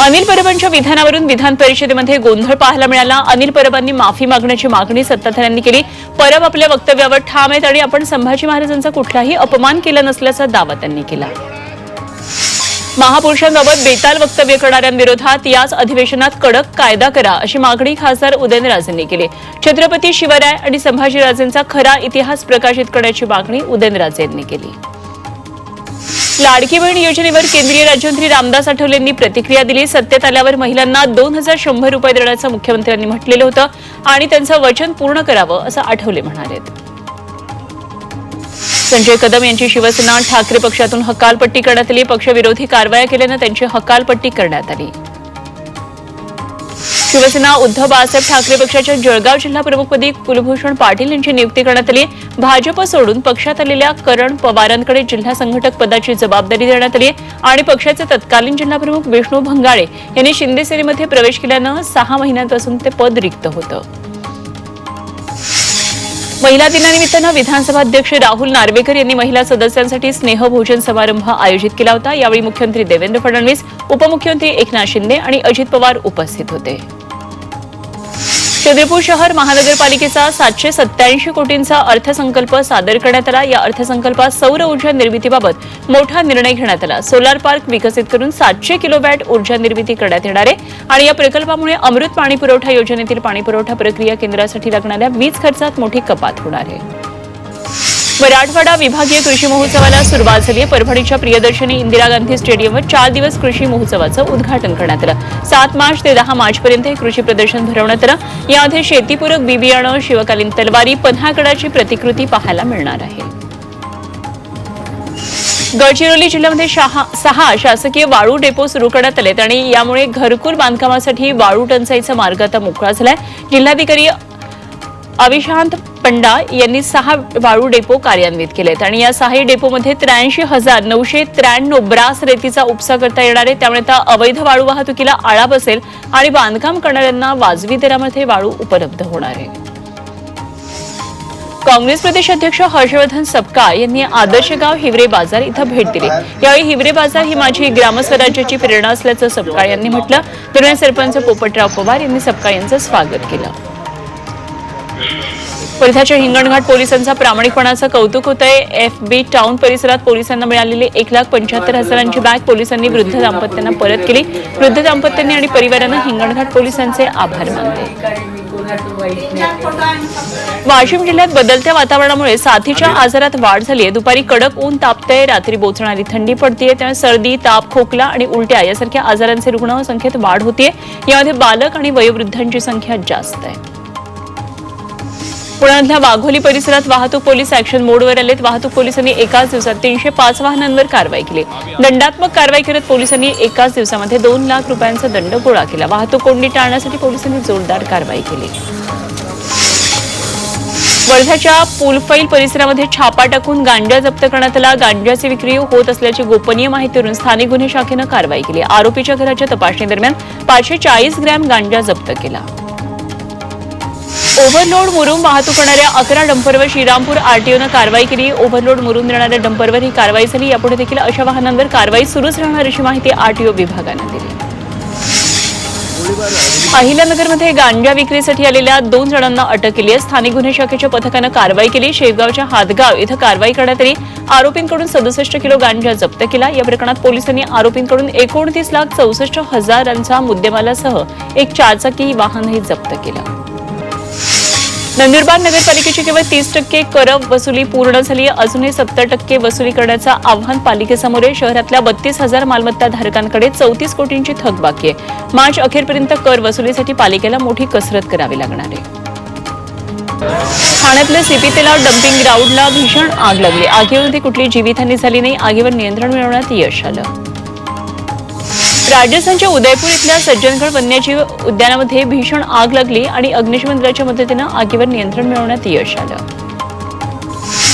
अनिल परबांच्या विधानावरून विधान परिषदेमध्ये गोंधळ पाहायला मिळाला. अनिल परबांनी माफी मागण्याची मागणी सत्ताधाऱ्यांनी केली. परब आपल्या वक्तव्यावर ठाम आहेत आणि आपण संभाजी महाराजांचा कुठलाही अपमान केला नसल्याचा दावा त्यांनी केला. महापुरुषांबाबत बेताल वक्तव्य करणाऱ्यांविरोधात याच अधिवेशनात कडक कायदा करा अशी मागणी खासदार उदयनराजेंनी केली. छत्रपती शिवराय आणि संभाजीराजेंचा खरा इतिहास प्रकाशित करण्याची मागणी उदयनराजे यांनी केली. लाडकी बहीण योजनेवर केंद्रीय राज्यमंत्री रामदास आठवलेंनी प्रतिक्रिया दिली. सत्तेत आल्यावर महिलांना दोन हजार शंभर रुपये देण्याचं मुख्यमंत्र्यांनी म्हटलेलं होतं आणि त्यांचं वचन पूर्ण करावं असं आठवले म्हणाले. संजय कदम यांची शिवसेना ठाकरे पक्षातून हकालपट्टी करण्यात आली. पक्षविरोधी कारवाया केल्यानं त्यांची हकालपट्टी करण्यात आली. शिवसेना उद्धव बाळासाहेब ठाकरे पक्षाच्या जळगाव जिल्हा प्रमुखपदी कुलभूषण पाटील यांची नियुक्ती करण्यात आली. भाजप सोडून पक्षात आलेल्या करण पवारांकडे जिल्हा संघटक पदाची जबाबदारी देण्यात आली आणि पक्षाचे तत्कालीन जिल्हाप्रमुख विष्णू भंगाळे यांनी शिंदे सेनेमध्ये प्रवेश केल्यानं सहा महिन्यांपासून ते पद रिक्त होतं. महिला दिनानिमित्तानं विधानसभा अध्यक्ष राहुल नार्वेकर यांनी महिला सदस्यांसाठी स्नेहभोजन समारंभ आयोजित केला होता. यावेळी मुख्यमंत्री देवेंद्र फडणवीस उपमुख्यमंत्री एकनाथ शिंदे आणि अजित पवार उपस्थित होते. चंद्रपूर शहर महानगरपालिकेचा सातशे सत्याऐंशी कोटींचा अर्थसंकल्प सादर करण्यात आला. या अर्थसंकल्पात सौर ऊर्जा निर्मितीबाबत मोठा निर्णय घेण्यात आला. सोलार पार्क विकसित करून सातशे किलोवॅट ऊर्जा निर्मिती करण्यात येणार आहे आणि या प्रकल्पामुळे अमृत पाणी पुरवठा योजनेतील पाणीपुरवठा प्रक्रिया केंद्रासाठी लागणाऱ्या वीज खर्चात मोठी कपात होणार आहे. मराठवाडा विभागीय कृषी महोत्सवाला सुरुवात झाली आहे. परभणीच्या प्रियदर्शनी इंदिरा गांधी स्टेडियमवर चार दिवस कृषी महोत्सवाचं उद्घाटन करण्यात आलं. सात मार्च ते दहा मार्चपर्यंत हे कृषी प्रदर्शन भरवण्यात आलं. यामध्ये शेतीपूरक बी बियाणं शिवकालीन तलवारी पन्हाकडाची प्रतिकृती पाहायला मिळणार आहे. गडचिरोली जिल्ह्यामध्ये शहा- सहा शासकीय वाळू डेपो सुरू करण्यात आलेत आणि यामुळे घरकुल बांधकामासाठी वाळू टंचाईचा मार्ग आता मोकळा झालाय. जिल्हाधिकारी अविशांत पंडा यांनी सहा वाळू डेपो कार्यान्वित केलेत. आणि या सहाही डेपोमध्ये त्र्याऐंशी हजार नऊशे त्र्याण्णव ब्रास रेतीचा उपसा करता येणार आहे. त्यामुळे आता अवैध वाळू वाहतुकीला आळा बसेल आणि बांधकाम करणाऱ्यांना वाजवी दरामध्ये वाळू उपलब्ध होणार आहे. काँग्रेस प्रदेश अध्यक्ष हर्षवर्धन सपकाळ यांनी आदर्श गाव हिवरे बाजार इथं भेट दिली. यावेळी हिवरे बाजार ही माझी ग्रामस्वराज्याची प्रेरणा असल्याचं सपकाळ यांनी म्हटलं. दरम्यान सरपंच पोपटराव पवार यांनी सपकाळ यांचं स्वागत केलं. वर्ध्याच्या हिंगणघाट पोलिसांचा प्रामाणिकपणाचं कौतुक होत आहे एफ बी टाऊन परिसरात पोलिसांना मिळालेली एक लाख पंच्याहत्तर हजारांची बॅग पोलिसांनी वृद्ध दाम्पत्यांना परत केली. वृद्ध दाम्पत्यांनी आणि परिवारानं हिंगणघाट पोलिसांचे आभार मानले. वाशिम जिल्ह्यात बदलत्या वातावरणामुळे साथीच्या आजारात वाढ झाली आहे दुपारी कडक ऊन तापतंय रात्री बोचणारी थंडी पडतीये त्यामुळे सर्दी ताप खोकला आणि उलट्या यासारख्या आजारांचे रुग्ण संख्येत वाढ होतीये. यामध्ये बालक आणि वयोवृद्धांची संख्या जास्त आहे. पुण्यातल्या वाघोली परिसरात वाहतूक पोलीस ऍक्शन मोडवर आलेत. वाहतूक पोलिसांनी एकाच दिवसात तीनशे पाच वाहनांवर कारवाई केली. दंडात्मक कारवाई करत पोलिसांनी एकाच दिवसामध्ये दोन लाख रुपयांचा दंड गोळा केला. वाहतूक कोंडी टाळण्यासाठी पोलिसांनी जोरदार कारवाई केली. वर्ध्याच्या पुलफैल परिसरामध्ये छापा टाकून गांजा जप्त करण्यात आला. गांजाची विक्री होत असल्याची गोपनीय माहितीवरून स्थानिक गुन्हे शाखेनं कारवाई केली. आरोपीच्या घराच्या तपासणी दरम्यान पाचशे चाळीस ग्रॅम गांजा जप्त केला. ओव्हरलोड मुरुम वाहतूक करणाऱ्या अकरा डंपरवर श्रीरामपूर आरटीओनं कारवाई केली. ओव्हरलोड मुरुम देणाऱ्या डंपरवर ही कारवाई झाली. यापुढे देखील अशा वाहनांवर कारवाई सुरूच राहणार अशी माहिती आरटीओ विभागानं दिली. अहिल्यानगरमध्ये गांजा विक्रीसाठी आलेल्या दोन जणांना अटक केली आहे. स्थानिक गुन्हे शाखेच्या पथकानं कारवाई केली. शेवगावच्या हातगाव इथं कारवाई करण्यात आली. आरोपींकडून सदुसष्ट किलो गांजा जप्त केला. या प्रकरणात पोलिसांनी आरोपींकडून एकोणतीस लाख चौसष्ट हजारांचा मुद्देमालासह एक चारचाकी वाहनही जप्त केलं. नंदुरबार नगरपालिकेची केवळ तीस टक्के कर वसुली पूर्ण झाली अजूनही सत्तर टक्के वसुली करण्याचं आव्हान पालिकेसमोर आहे. शहरातल्या बत्तीस हजार मालमत्ता धारकांकडे चौतीस कोटींची थक बाकी आहे. मार्च अखेरपर्यंत कर वसुलीसाठी पालिकेला मोठी कसरत करावी लागणार आहे. ठाण्यातल्या सीपी तलाव डम्पिंग ग्राउंडला भीषण आग लागली. आगीमध्ये कुठली जीवितहानी झाली नाही? आगीवर नियंत्रण मिळवण्यात यश आलं. राजस्थानच्या उदयपूर इथल्या सज्जनगड वन्यजीव उद्यानामध्ये भीषण आग लागली आणि अग्निशमन दलाच्या मदतीनं आगीवर नियंत्रण मिळवण्यात यश आलं.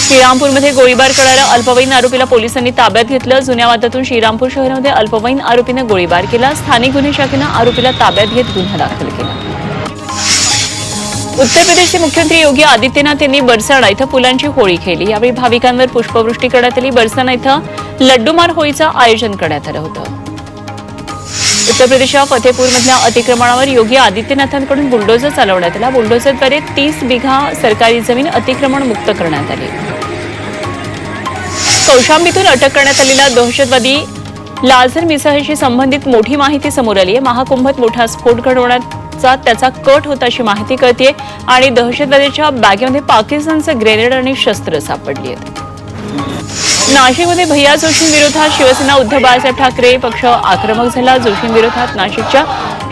श्रीरामपूरमध्ये गोळीबार करणाऱ्या अल्पवयीन आरोपीला पोलिसांनी ताब्यात घेतलं. जुन्या वादातून श्रीरामपूर शहरामध्ये अल्पवयीन आरोपीनं गोळीबार केला. स्थानिक गुन्हे शाखेनं आरोपीला ताब्यात घेत गुन्हा दाखल केला. उत्तर प्रदेशचे मुख्यमंत्री योगी आदित्यनाथ यांनी बरसाणा इथं फुलांची होळी खेळली. यावेळी भाविकांवर पुष्पवृष्टी करण्यात आली. बरसाणा इथं लड्डूमार होळीचं आयोजन करण्यात आलं होतं. उत्तर प्रदेशच्या फतेपूरमधल्या अतिक्रमणावर योगी आदित्यनाथांकडून बुलडोझर चालवण्यात आला. बुलडोझरद्वारे तीस बिघा सरकारी जमीन अतिक्रमण मुक्त करण्यात आली. कौशांबीतून अटक करण्यात आलेला दहशतवादी लाझर मिसाहशी संबंधित मोठी माहिती समोर आली आहे. महाकुंभात मोठा स्फोट घडवण्याचा त्याचा कट होता अशी माहिती कळतीये आणि दहशतवाद्याच्या बॅगेमध्ये पाकिस्तानचं ग्रेनेड आणि शस्त्र सापडली आहेत. नाशिकमध्ये भैया जोशींविरोधात शिवसेना उद्धव बाळासाहेब ठाकरे पक्ष आक्रमक झाला. जोशींविरोधात नाशिकच्या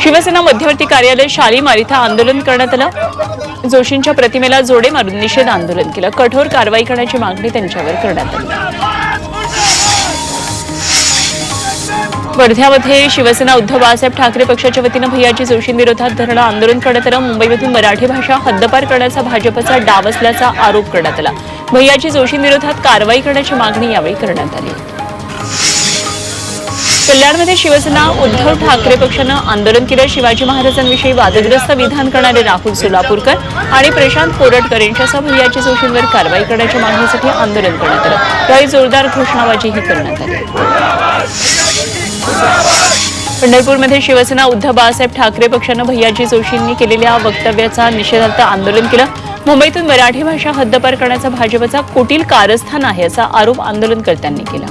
शिवसेना मध्यवर्ती कार्यालय शालीमार इथं आंदोलन करण्यात आलं. जोशींच्या प्रतिमेला जोडे मारून निषेध आंदोलन केलं. कठोर कारवाई करण्याची मागणी त्यांच्यावर करण्यात आली. वर्ध्यामध्ये शिवसेना उद्धव बाळासाहेब ठाकरे पक्षाच्या वतीनं भैयाजी जोशींविरोधात धरणं आंदोलन करण्यात आलं. मुंबईमधून मराठी भाषा हद्दपार करण्याचा भाजपचा डाव असल्याचा आरोप करण्यात आला. भैयाजी जोशींविरोधात कारवाई करण्याची मागणी यावेळी करण्यात आली. कल्याणमध्ये शिवसेना उद्धव ठाकरे पक्षानं आंदोलन केलं. शिवाजी महाराजांविषयी वादग्रस्त विधान करणारे राहुल सोलापूरकर आणि प्रशांत कोरटकर यांच्यासह भैयाजी जोशींवर कारवाई करण्याच्या मागणीसाठी आंदोलन करण्यात आलं. यावेळी जोरदार घोषणाबाजीही करण्यात आली. पंढरपूरमध्ये शिवसेना उद्धव बाळासाहेब ठाकरे पक्षानं भैयाजी जोशींनी केलेल्या वक्तव्याचा निषेधार्थ आंदोलन केलं. मुंबईतून मराठी भाषा हद्दपार करण्याचा भाजपचा कुटील कारस्थान आहे असा आरोप आंदोलनकर्त्यांनी केला.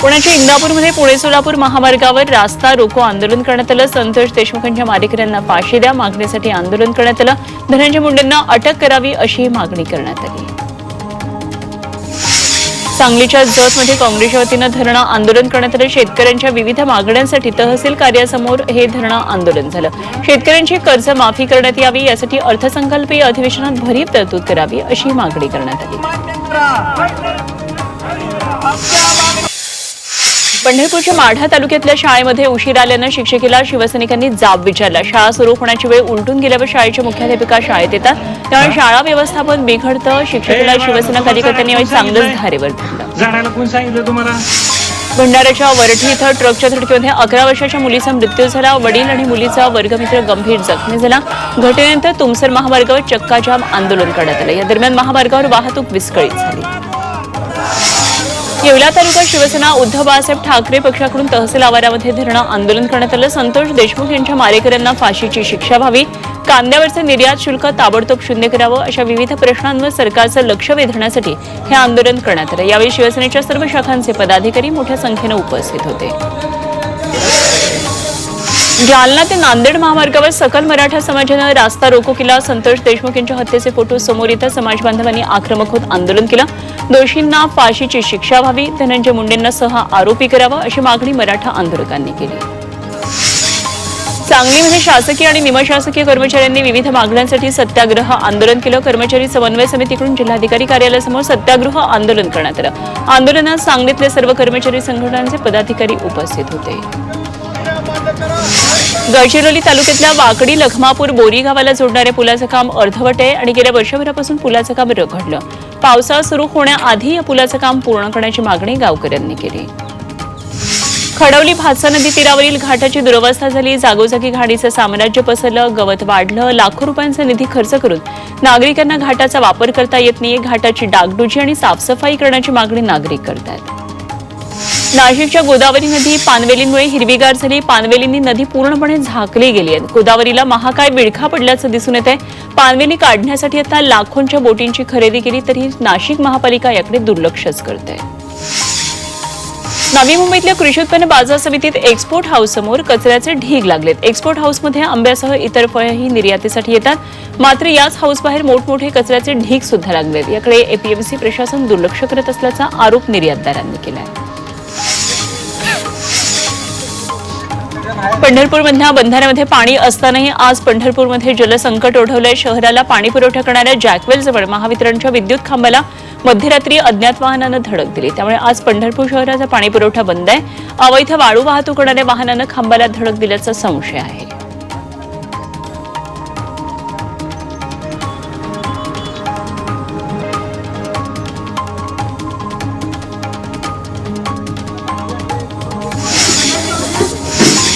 पुण्याच्या इंदापूरमध्ये पुणे सोलापूर महामार्गावर रास्ता रोको आंदोलन करण्यात आलं. संतोष देशमुखांच्या मारेकऱ्यांना फाशी द्या मागणीसाठी आंदोलन करण्यात आलं. धनंजय मुंडेंना अटक करावी अशी मागणी करण्यात आली. सांगलीच्या जतमध्ये काँग्रेसच्या वतीनं धरणं आंदोलन करण्यात आलं. शेतकऱ्यांच्या विविध मागण्यांसाठी तहसील कार्यासमोर हे धरणं आंदोलन झालं. शेतकऱ्यांची कर्ज माफी करण्यात यावी यासाठी अर्थसंकल्पीय अधिवेशनात भरीव तरतूद करावी अशी मागणी करण्यात आली. पंढरपूरच्या माढा तालुक्यातल्या शाळेमध्ये उशीर आल्यानं शिक्षिकेला शिवसैनिकांनी जाब विचारला. शाळा सुरू होण्याची वेळ उलटून गेल्यावर शाळेच्या मुख्याध्यापिका शाळेत येतात. त्यामुळे शाळा व्यवस्थापन बिघडतं. शिक्षिकेला शिवसेना कार्यकर्त्यांनी चांगलंच धारेवर धरलं. भंडाऱ्याच्या वरठी इथं ट्रकच्या धडकीमध्ये अकरा वर्षाच्या मुलीचा मृत्यू झाला. वडील आणि मुलीचा वर्गमित्र गंभीर जखमी झाला. घटनेनंतर तुमसर महामार्गावर चक्काजाम आंदोलन करण्यात आलं. या दरम्यान महामार्गावर वाहतूक विस्कळीत झाली. येवला तालुका शिवसेना उद्धव बाळासाहेब ठाकरे पक्षाकडून तहसील आवारामध्ये धरणं आंदोलन करण्यात आलं. संतोष देशमुख यांच्या मारेकऱ्यांना फाशीची शिक्षा व्हावी. कांद्यावरचं निर्यात शुल्क ताबडतोब शून्य करावं अशा विविध प्रश्नांवर सरकारचं लक्ष वेधण्यासाठी हे आंदोलन करण्यात आलं. यावेळी शिवसेनेच्या सर्व शाखांचे पदाधिकारी मोठ्या संख्येनं उपस्थित होते. जालना ते नांदेड महामार्गावर सकल मराठा समाजानं रास्ता रोको केला. संतोष देशमुख यांच्या हत्येचे फोटो समोर येतात समाज बांधवांनी आक्रमक होत आंदोलन केलं. दोषींना फाशीची शिक्षा व्हावी धनंजय मुंडेंना सह आरोपी करावा अशी मागणी मराठा आंदोलकांनी केली. सांगलीमध्ये शासकीय आणि निमशासकीय कर्मचाऱ्यांनी विविध मागण्यांसाठी सत्याग्रह आंदोलन केलं. कर्मचारी समन्वय समितीकडून जिल्हाधिकारी कार्यालयासमोर सत्याग्रह आंदोलन करण्यात आलं. आंदोलनात सांगलीतले सर्व कर्मचारी संघटनांचे पदाधिकारी उपस्थित होते. गडचिरोली तालुक्यातल्या वाकडी लखमापूर बोरी गावाला जोडणाऱ्या पुलाचं काम अर्धवट आहे आणि गेल्या वर्षभरापासून पुलाचं काम रखडलं. पावसाळा सुरू होण्याआधी या पुलाचं काम पूर्ण करण्याची मागणी गावकऱ्यांनी केली. खडवली भातसा नदी तीरावरील घाटाची दुरवस्था झाली. जागोजागी घाणीचं साम्राज्य पसरलं गवत वाढलं लाखो रुपयांचा निधी खर्च करून नागरिकांना घाटाचा वापर करता येत नाहीये. घाटाची डागडुजी आणि साफसफाई करण्याची मागणी नागरिक करतात नाशिकच्या गोदावरी नदी पानवेलींमुळे हिरवीगार झाली. पानवेलींनी नदी पूर्णपणे झाकली गेली आहे. गोदावरीला महाकाय विळखा पडल्याचं दिसून येत आहे पानवेली काढण्यासाठी आता लाखोंच्या बोटींची खरेदी केली तरी नाशिक महापालिका याकडे दुर्लक्षच करते नवी मुंबईतल्या कृषी उत्पन्न बाजार समितीत एक्सपोर्ट हाऊस समोर कचऱ्याचे ढीग लागलेत. एक्सपोर्ट हाऊसमध्ये आंब्यासह इतर फळंही निर्यातीसाठी येतात. मात्र याच हाऊस बाहेर मोठमोठे कचऱ्याचे ढीग सुद्धा लागलेत. याकडे एपीएमसी प्रशासन दुर्लक्ष करत असल्याचा आरोप निर्यातदारांनी केला आहे पंढरपूरमधल्या बंधाऱ्यामध्ये पाणी असतानाही आज पंढरपूरमध्ये जलसंकट ओढवलंय. शहराला पाणी पुरवठा करणाऱ्या जॅकवेल जवळ महावितरणच्या विद्युत खांबाला मध्यरात्री अज्ञात वाहनानं धडक दिली. त्यामुळे आज पंढरपूर शहराचा पाणीपुरवठा बंद आहे. अवैध वाळू वाहतूक करणाऱ्या वाहनानं खांबाला धडक दिल्याचा संशय आहे.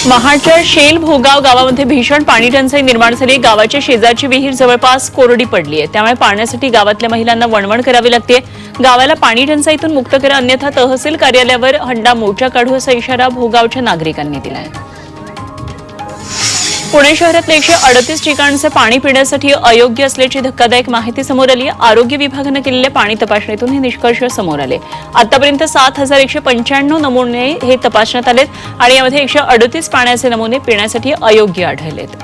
महाडच्या शेल भोगाव गावामध्ये भीषण पाणी टंचाई निर्माण झाली. गावाच्या शेजारची विहीर जवळपास कोरडी पडली आहे. त्यामुळे पाण्यासाठी गावातल्या महिलांना वणवण करावी लागते. गावाला पाणी टंचाईतून मुक्त करा अन्यथा तहसील कार्यालयावर हंडा मोर्चा काढू असा इशारा भोगावच्या नागरिकांनी दिला आहे पुणे शहरातले एकशे अडतीस ठिकाणचं पाणी पिण्यासाठी अयोग्य असल्याची धक्कादायक माहिती समोर आली. आरोग्य विभागानं केलेल्या पाणी तपासणीतून हे निष्कर्ष समोर आले. आतापर्यंत सात हजार एकशे पंच्याण्णव नमुने हे तपासण्यात आलेत आणि यामध्ये एकशे अडतीस पाण्याचे नमुने पिण्यासाठी अयोग्य आढळलेत.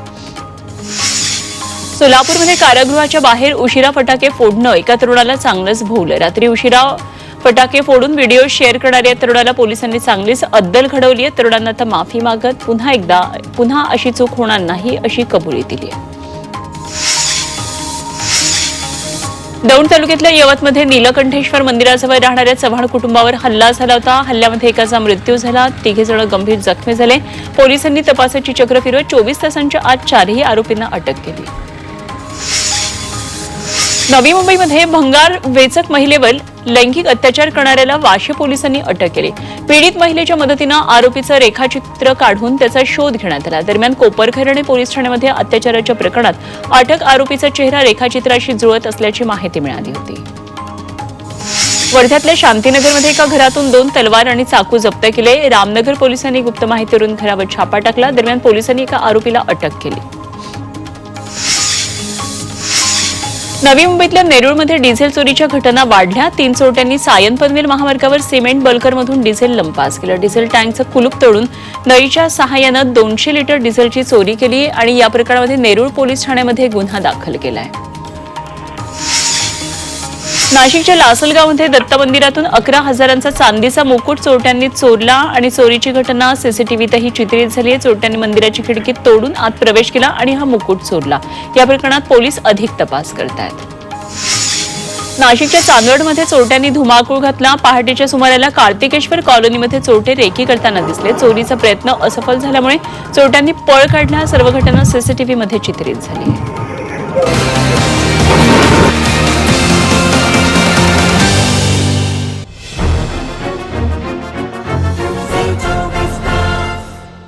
सोलापूरमध्ये कारागृहाच्या बाहेर उशिरा फटाके फोडणं एका तरुणाला चांगलंच भोवलं. रात्री उशिरा फटाके फोडून व्हिडिओ शेअर करणाऱ्या तरुणाला पोलिसांनी चांगलीच अद्दल घडवली आहे. तरुणांना आता माफी मागत पुन्हा एकदा पुन्हा अशी चूक होणार नाही अशी कबुली दिली आहे. दौंड तालुक्यातल्या यवतमध्ये नीलकंठेश्वर मंदिराजवळ राहणाऱ्या चव्हाण कुटुंबावर हल्ला झाला होता. हल्ल्यामध्ये एकाचा मृत्यू झाला. तिघे जण गंभीर जखमी झाले. पोलिसांनी तपासाची चक्र फिरवत चोवीस तासांच्या आत चारही आरोपींना अटक केली. नवी मुंबईमध्ये भंगार वेचक महिलेवर लैंगिक अत्याचार करणाऱ्याला वाशी पोलिसांनी अटक केली. पीडित महिलेच्या मदतीनं आरोपीचं रेखाचित्र काढून त्याचा शोध घेण्यात आला. दरम्यान कोपरखैरणे पोलीस ठाण्यामध्ये अत्याचाराच्या प्रकरणात अटक आरोपीचा चेहरा रेखाचित्राशी जुळत असल्याची माहिती मिळाली होती. वर्ध्यातल्या शांतीनगरमध्ये एका घरातून दोन तलवार आणि चाकू जप्त केले. रामनगर पोलिसांनी गुप्त माहितीवरून घरावर छापा टाकला. दरम्यान पोलिसांनी एका आरोपीला अटक केली. नवी मुंबईतल्या नेरूळमध्ये डिझेल चोरीच्या घटना वाढल्या. तीन चोरट्यांनी सायन पनवेल महामार्गावर सिमेंट बल्करमधून डिझेल लंपास केलं. डिझेल टँकचं कुलूप तोडून नळीच्या सहाय्यानं दोनशे लिटर डिझेलची चोरी केली आणि या प्रकरणामध्ये नेरूळ पोलीस ठाण्यामध्ये गुन्हा दाखल केला आहे नाशिकच्या लासलगावमध्ये दत्त मंदिरातून अकरा हजारांचा चांदीचा मुकुट चोरट्यांनी चोरला आणि चोरीची घटना सीसीटीव्हीतही चित्रित झाली आहे. चोरट्यांनी मंदिराची खिडकी तोडून आत प्रवेश केला आणि हा मुकुट चोरला. या प्रकरणात पोलीस अधिक तपास करत आहेत नाशिकच्या चांदवडमध्ये चोरट्यांनी धुमाकूळ घातला. पहाटेच्या सुमाराला कार्तिकेश्वर कॉलनीमध्ये चोरटे रेकी करताना दिसले. चोरीचा प्रयत्न असफल झाल्यामुळे चोरट्यांनी पळ काढला. सर्व घटना सीसीटीव्हीमध्ये चित्रित झाली आहे